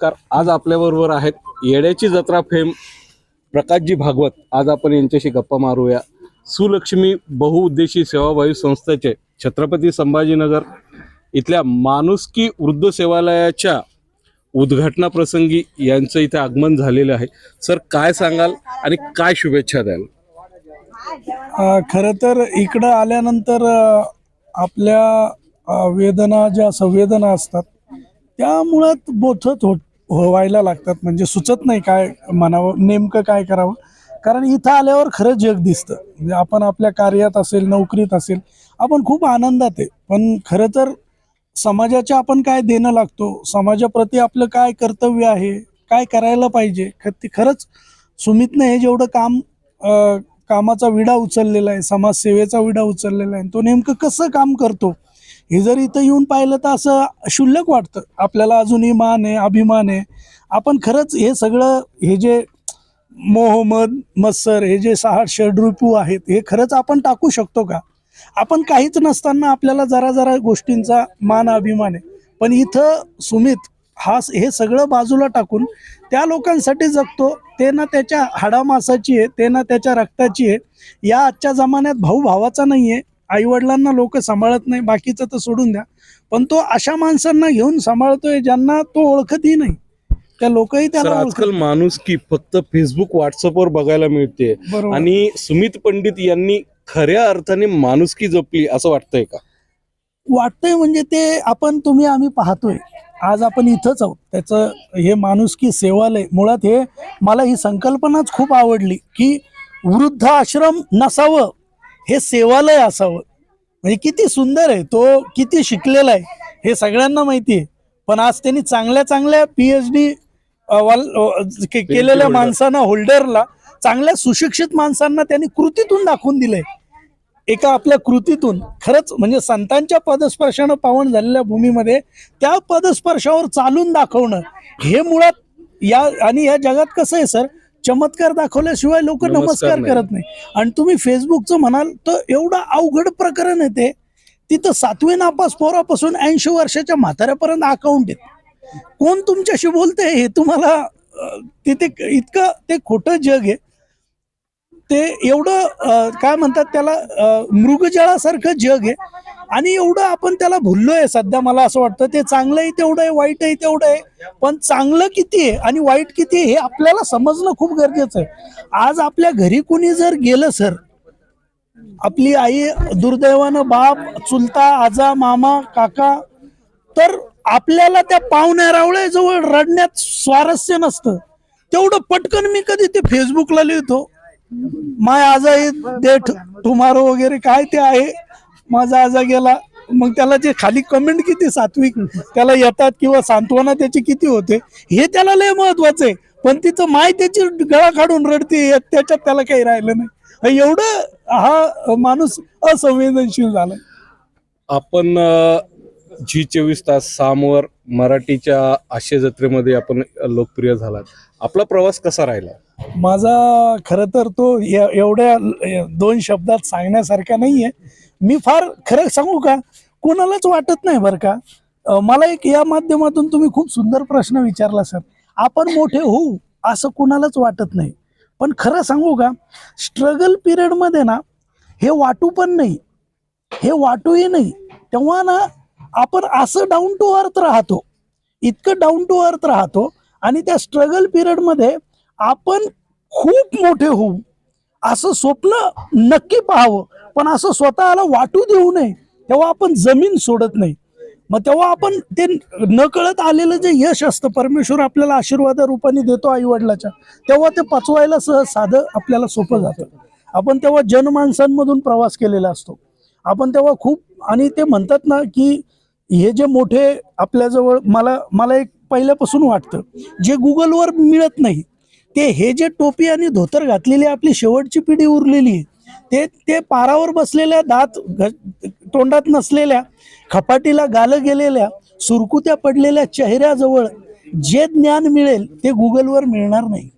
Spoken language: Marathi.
नमस्कार. आज आपल्याबरोबर आहेत येड्याची जत्रा फेम प्रकाशजी भागवत. आज आपण यांच्याशी गप्पा मारूया. सुलक्ष्मी बहुउद्देशी सेवाभावी संस्थेचे छत्रपती संभाजीनगर इथल्या माणुसकी वृद्ध सेवालयाच्या उद्घाटनाप्रसंगी यांचं इथे आगमन झालेलं आहे. सर काय सांगाल आणि काय शुभेच्छा द्याल? खरं तर इकडं आल्यानंतर आपल्या वेदना ज्या संवेदना असतात त्या मुळात बोथत होत व्हायला लागतात म्हणजे सुचत नाही काय म्हणावं नेमकं काय करावं. कारण इथं आल्यावर खरं जग दिसतं. म्हणजे आपण आपल्या कार्यात असेल नोकरीत असेल आपण खूप आनंदात आहे. पण खरं तर समाजाच्या आपण काय देणं लागतो? समाजाप्रती आपलं काय कर्तव्य आहे? काय करायला पाहिजे? ख- ते खरंच सुमितने हे जेवढं काम कामाचा विडा उचललेला आहे समाजसेवेचा विडा उचललेला आहे तो नेमकं कसं काम करतो? हे जर इथं येऊन पाहिलं तर असं क्षुल्लक वाटतं. आपल्याला अजूनही मान आहे अभिमान आहे. आपण खरंच हे सगळं हे जे मोहम्मद मस्सर हे जे सहा षडरूपू आहेत हे खरंच आपण टाकू शकतो का? आपण काहीच नसताना आपल्याला जरा जरा गोष्टींचा मान अभिमान आहे. पण इथं सुमित हा हे सगळं बाजूला टाकून त्या लोकांसाठी जगतो. ते ना त्याच्या हाडामासाची आहे ते ना त्याच्या रक्ताची आहे. या आजच्या जमान्यात भाऊ भावाचा नाही आहे आईवडिलांना लोक सांभाळत नाही बाकीचं तर सोडून द्या. पण तो अशा माणसांना घेऊन सांभाळतोय ज्यांना तो ओळखतही नाही. त्या लोकही त्याला आजकाल माणूस की फक्त फेसबुक व्हॉट्सअपवर बघायला मिळते. आणि सुमित पंडित यांनी खऱ्या अर्थाने माणुसकी जपली असं वाटतंय का? वाटतंय म्हणजे ते आपण तुम्ही आम्ही पाहतोय. आज आपण इथंच आहोत. त्याचं हे माणुसकी सेवालय मुळात हे मला ही संकल्पनाच खूप आवडली की वृद्ध आश्रम नसावं. हे सेवालय असावं. म्हणजे किती सुंदर आहे. तो किती शिकलेला आहे. हे सगळ्यांना माहिती आहे. पण आज त्यांनी चांगल्या चांगल्या पीएच डी केलेल्या. माणसांना होल्डरला चांगल्या सुशिक्षित माणसांना त्यांनी कृतीतून दाखवून दिलंय. एका आपल्या कृतीतून. खरंच म्हणजे संतांच्या पदस्पर्शानं पावन झालेल्या भूमीमध्ये त्या पदस्पर्शावर चालून दाखवणं हे मुळात या आणि या जगात कसं आहे सर? चमत्कार दाखवल्याशिवाय लोक नमस्कार. करत नाही. आणि तुम्ही फेसबुकचं म्हणाल तर एवढं अवघड प्रकरण आहे ते. तिथं सातवी नापास पोरापासून ऐंशी वर्षाच्या म्हाताऱ्यापर्यंत अकाउंट आहेत. कोण तुमच्याशी बोलते हे तुम्हाला तिथे इतकं ते खोटं जग आहे. ते एवढं काय म्हणतात त्याला मृगजळासारखं जग आहे. आणि एवढं आपण त्याला भुललोय सध्या मला असं वाटतं. ते चांगलंही तेवढं आहे वाईटही तेवढं आहे. पण चांगलं किती आहे आणि वाईट किती आहे हे आपल्याला समजणं खूप गरजेचं आहे. आज आपल्या घरी कुणी जर गेलं सर आपली आई दुर्दैवानं बाप चुलता आजा मामा काका तर आपल्याला त्या पाहुण्या रडण्यात स्वारस्य नसतं. तेवढं पटकन मी कधी ते फेसबुकला लिहितो. माय आजा डेट टुमारो वगैरे काय ते आहे. माझा आजा गेला. मग त्याला जे खाली कमेंट किती सात्विक त्याला येतात किंवा सांत्वना त्याची किती होते हे त्याला लय महत्वाचं आहे. पण तिचं माय त्याची गळा काढून रडते त्याच्यात त्याला काही राहिलं नाही. एवढं हा माणूस असंवेदनशील झाला आपण झी चोवीस तास सामवर मराठीच्या आशय जत्रेमध्ये आपण लोकप्रिय झालात. आपला प्रवास कसा राहिला? माझा खरं तर तो ए- एवढ्या दोन शब्दात सांगण्यासारखा नाहीये. मी फार खरं सांगू का? कोणालाच वाटत नाही बरं का? अं, मला एक या माध्यमातून तुम्ही खूप सुंदर प्रश्न विचारला सर. आपण मोठे होऊ असं कुणालाच वाटत नाही. पण खरं सांगू का? स्ट्रगल पिरियडमध्ये ना हे वाटू पण नाही. हे वाटूही नाही. तेव्हा ना आपण असं डाऊन टू अर्थ राहतो. इतकं डाऊन टू अर्थ राहतो आणि त्या स्ट्रगल पिरियडमध्ये आपण खूप मोठे होऊ. असं स्वप्न नक्की पाहावं. पण असं स्वतःला वाटू देऊ नये. तेव्हा आपण जमीन सोडत नाही. मग तेव्हा आपण ते न कळत आलेलं जे यश असतं परमेश्वर आपल्याला आशीर्वाद रूपाने देतो आईवडिलाच्या. तेव्हा ते पचवायला सहज साधं आपल्याला सोपं जातं. आपण तेव्हा जनमाणसांमधून प्रवास केलेला असतो. आपण तेव्हा खूप आणि ते म्हणतात ना की हे जे मोठे आपल्याजवळ मला मला एक पहिल्यापासून वाटतं जे गुगलवर मिळत नाही ते हे जे टोपी आणि धोतर घातलेली आपली शेवटची पिढी उरलेली आहे ते ते पारावर बसलेल्या दात तोंडात नसलेल्या खपाटीला गालं गेलेल्या सुरकुत्या पडलेल्या चेहऱ्याजवळ जे ज्ञान मिळेल ते गुगलवर मिळणार नाही.